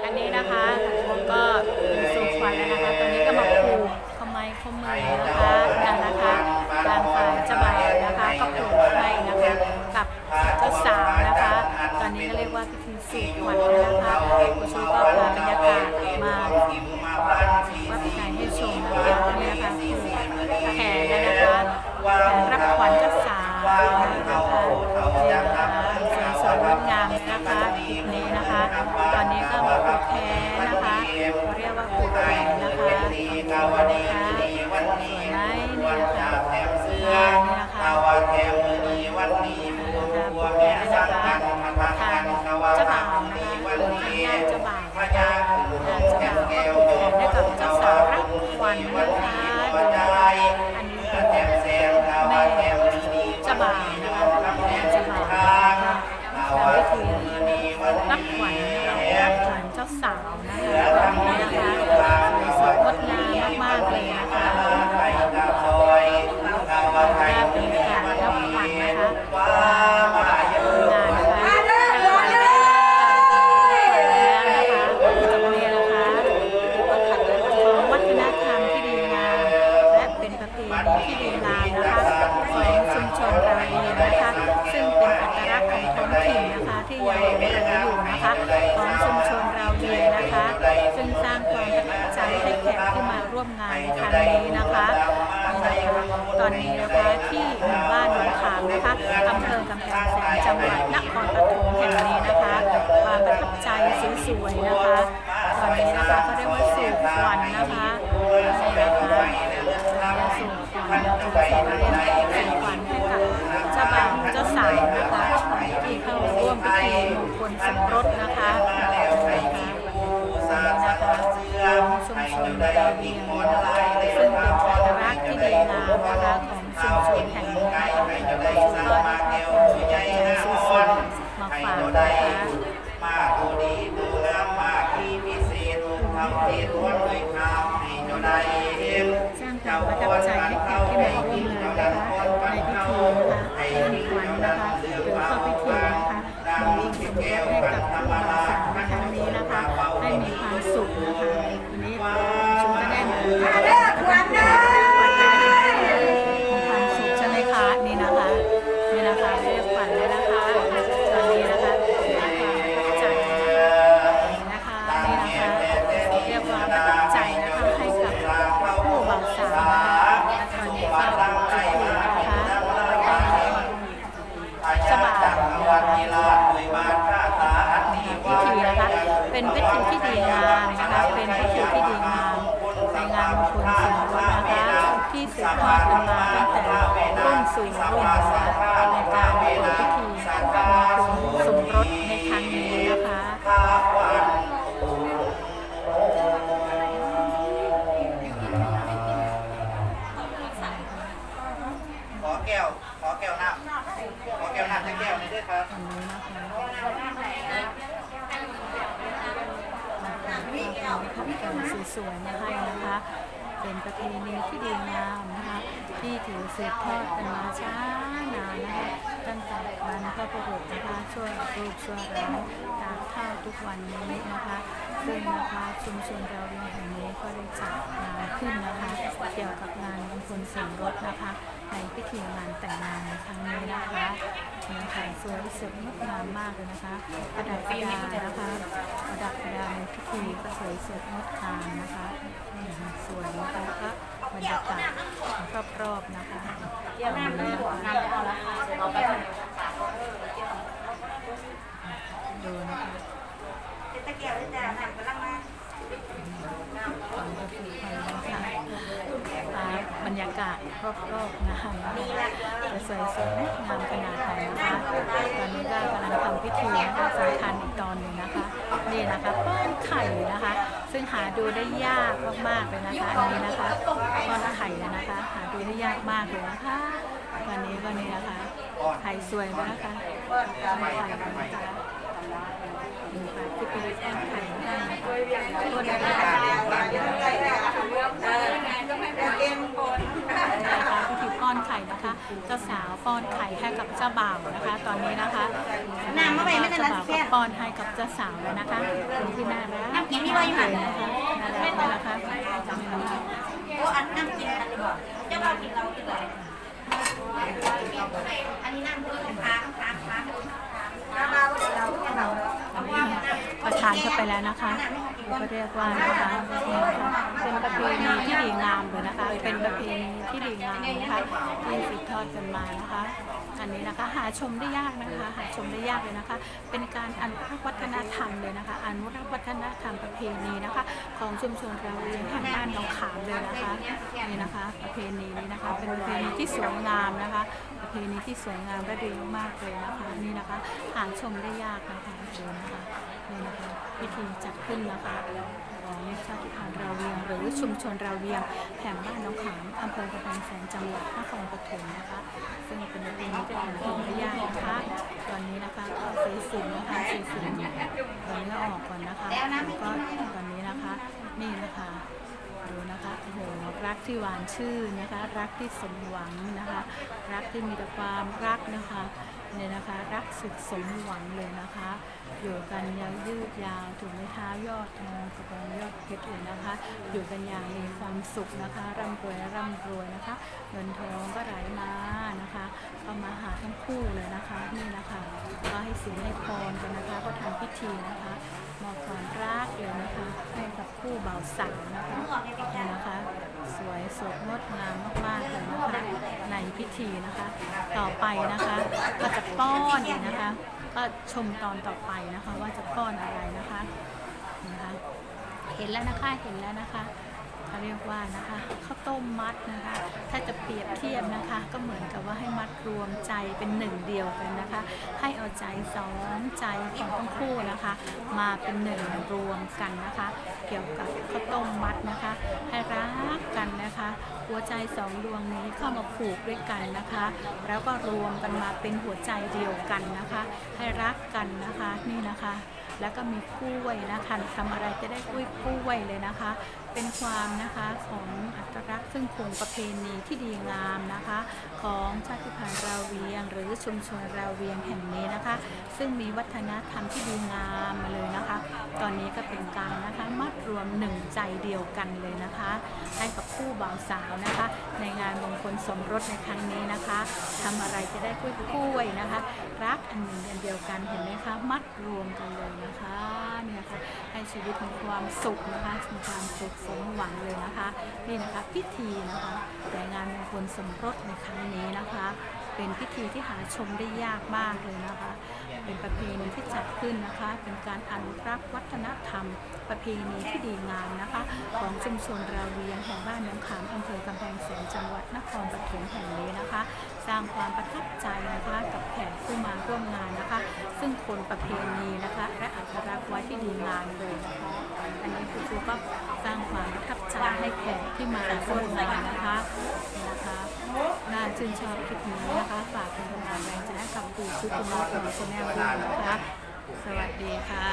อันนี้นะคะผมก็สู่ขวัญแล้วนะคะ ตอนนี้ก็มาผูกขมายขมือนะคะกันนะคะทางฝ่ายเจ้าบ่าวนะคะก็ผูกให้นะคะกับเจ้าสาวนะคะ ตอนนี้ก็เรียกว่าพิธีสู่ขวัญแล้วนะคะผู้ชมก็พาบรรยากาศ ตอนนี้นะคะมีนะคะตอนนี้นะคะที่หมู่บ้านหนองขามนะคะอำเภอกำแพงแสนจังหวัดนครปฐมแห่งนี้นะคะความประทับใจสวยๆนะคะ ตอนนี้นะคะเขาเรียกว่าสู่ขวัญนะคะนี่นะคะสู่ขวัญนะคะเรียกสู่ขวัญให้กับเจ้าบ่าวเจ้าสาวนะคะที่เข้าร่วมพิธีมงคลสมรสนะคะ เวียงนะคะซึ่งเป็นอัตลักษณ์ที่ดีงามนะคะของ เรียกขวัญเลยนะคะตอนนี้นะคะประทับใจนะคะนี่นะคะเรียกควาประทับใจนะคะให้กับผู้บ่าวสาวนะคะตอนนี้ก็พิธีนะคะสบายนะคะพิธีนะคะเป็นพิธีที่ดีงามนะคะเป็นพิธีที่ดีงามในงานมงคลสมรสนะคะที่สืบทอดกันมาตั้งแต่รุ่นสู่รุ่นนะคะในการ สวยๆมาให้นะคะ เป็นประเพณีที่ดีงามนะคะที่ถือสืบทอดกันมาช้านานนะคะตั้งแต่บรรพบุรุษนะคะช่วยลูกช่วยหลานตากข้าวทุกวันนี้นะคะซึ่งนะคะชุมชนเราเรียนแห่งนี้ก็ได้จัดงานขึ้นนะคะเกี่ยวกับงานมงคลสมรสนะคะในพิธีงานแต่งงานในครั้งนี้นะคะนี่ค่ะสวยสดงดงามมากเลยนะคะประดับประดานะคะประ ประดาในพิธีก็สวยสดงดงามนะคะนี่ค่ะสวยนะคะก็บรรยากาศรอบๆนะคะเดี๋ยวน้ำน้ำหัวน้ำเอาละค่ะเอาไปดูนะคะตะเกียบเลยจ้ะนั่นกำลังมา บรรยากาศรอบๆนะคะจะสวยสดงามขนาดไหนนะคะตอนนี้ก็กำลังทำพิธีนะคะสำคัญอีกตอนหนึ่งนะคะนี่นะคะป้อนไข่นะคะ ซึ่งหาดูได้ยากมากๆเลยนะคะอันนี้นะคะป้อนไข่นะคะ หาดูได้ยากมากเลยนะคะวันนี้ก็นี่นะคะไข่สวยมนะคะป้อนไข่นะคะนี่ค่ะที่เป็นป้อนไข่นะคะ ตัวนี้นะคะเอป้อนไข่นะคะ เจ้าสาวป้อนไข่ให้กับเจ้าบ่าวนะคะ ตอนนี้นะคะน้ำมาไปไม่ได้เจ้านะบ่าวแค่ป้อนให้กับเจ้าสาวแล้วนะคะคุณที่น่ารักน้ำกินนี่ว่าอยู่หันนะคะน่ารักนะคะ โอ้อันน้ำกินกันเจ้าบ่าวกินเรากินอะไรอันนี้น้ำคือขาขาขาขาบ่าวเราแค่เราเอาว่าน้ำ ประทา นะคะก็เรียกว่านะคะเป็นประเพณีที่ดีงามเลยนะคะ เป็นประเพณีที่ดีงามนะคะที่สืบทอดกันมานะคะ อันนี้นะคะหาชมได้ยากนะคะ หาชมได้ยากเลยนะคะ เป็นการอนุรักษ์วัฒนธรรมเลยนะคะอนุรักษ์วัฒนธรรมประเพณีนะคะ ของชุมชนเราเองแห่งบ้านหนองขามเลยนะคะนี่นะคะ ประเพณีนี้นะคะ เป็นประเพณีที่สวยงามนะคะ ประเพณีที่สวยงามและดีมากๆเลยนะคะนี่นะคะ หาชมได้ยากนะคะดูนะคะ นี่นะคะพิธีจัดขึ้นนะคะของชาติพันธุ์ราเวียงหรือชุมชนราเวียงแห่งบ้านน้องขามอำเภอกำแพงแสนจังหวัดนครปฐมนะคะ ซึ่งเป็นประเพณีที่หาชมได้ยากนะคะตอนนี้นะคะก็เสีสินนะคะเสีสินตอนนี้ออกก่อนนะคะแล้วก็ตอนนี้นะคะนี่นะคะดูนะคะโอ้โหรักที่หวานชื่นนะคะ รักที่สมหวังนะคะ รักที่มีแต่ความรักนะคะ เนี่ยนะคะ รักสุดสมหวังเลยนะคะ อยู่กันยาวยืดยาวถึงไม้เท้ายอดทองกระบองยอดเพชรเลยนะคะ อยู่กันอย่างมีความสุขนะคะร่ำรวยร่ำรวยนะคะ เงินทองก็ไหลมานะคะก็มาหาทั้งคู่เลยนะคะนี่นะคะก็ให้สินให้พรกันนะคะ ก็ทำพิธีนะคะมอบความรักเลยนะคะ ให้กับคู่บ่าวสาวนะคะนี่นะคะ สวยสดงดงามมากๆเลยนะคะในพิธีนะคะ ต่อไปนะคะก็จะป้อนอีกนะคะ ก็ชมตอนต่อไปนะคะว่าจะป้อนอะไรนะคะนะคะ เห็นแล้วนะคะเห็นแล้วนะคะ เขาเรียกว่านะคะข้าวต้มมัดนะคะ ถ้าจะเปรียบเทียบนะคะ ก็เหมือนกับว่าให้มัดรวมใจเป็นหนึ่งเดียวกันนะคะ ให้เอาใจสองใจของทั้งคู่นะคะ มาเป็นหนึ่งรวมกันนะคะ เกี่ยวกับข้าวต้มมัดนะคะ ให้รักกันนะคะ หัวใจสองดวงนี้เข้ามาผูกด้วยกันนะคะ แล้วก็รวมกันมาเป็นหัวใจเดียวกันนะคะ ให้รักกันนะคะนี่นะคะ แล้วก็มีกล้วยนะคะทำอะไรจะได้กล้วยกล้วยเลยนะคะ เป็นความนะคะของอัตลักษณ์ซึ่งคงประเพณีที่ดีงามนะคะ ของชาติพันธุ์ราเวียง หรือชุมชนราเวียงแห่งนี้นะคะ ซึ่งมีวัฒนธรรมที่ดีงามมาเลยนะคะ ตอนนี้ก็เป็นการนะคะมัดรวมหนึ่งใจเดียวกันเลยนะคะ ให้กับคู่บ่าวสาวนะคะ ในงานมงคลสมรสในครั้งนี้นะคะทำอะไรจะได้กล้วยกล้วยๆนะคะ รักอันหนึ่งอันเดียวกันเห็นไหมคะมัดรวมกันเลยนะคะเนี่ยค่ะให้ชีวิตมีความสุขนะคะมีความสุขสมหวังเลยนะคะนี่นะคะพิธีนะคะในงานมงคลสมรสในครั้งนี้นะคะ เป็นพิธีที่หาชมได้ยากมากเลยนะคะ เป็นประเพณีที่จัดขึ้นนะคะ เป็นการอนุรักษ์วัฒนธรรม ประเพณีที่ดีงามนะคะ ของชุมชนราเวียงแห่งบ้านน้ำขามอำเภอกำแพงแสนจังหวัดนครปฐมแห่งนี้นะคะ สร้างความประทับใจนะคะกับแขกผู้มาร่วมงานนะคะ ซึ่งคนประเพณีนะคะและอัตลักษณ์ไว้ที่ดีงามเลยนะคะ อันนี้คือครูก็สร้างความประทับใจให้แขกที่มาร่วมงานนะคะนะคะน่าชื่นชอบคลิปนี้นะคะฝากเป็นกำลังแรงใจให้กับครูชุติมาของชาแนลด้วยนะคะ สวัสดีค่ะ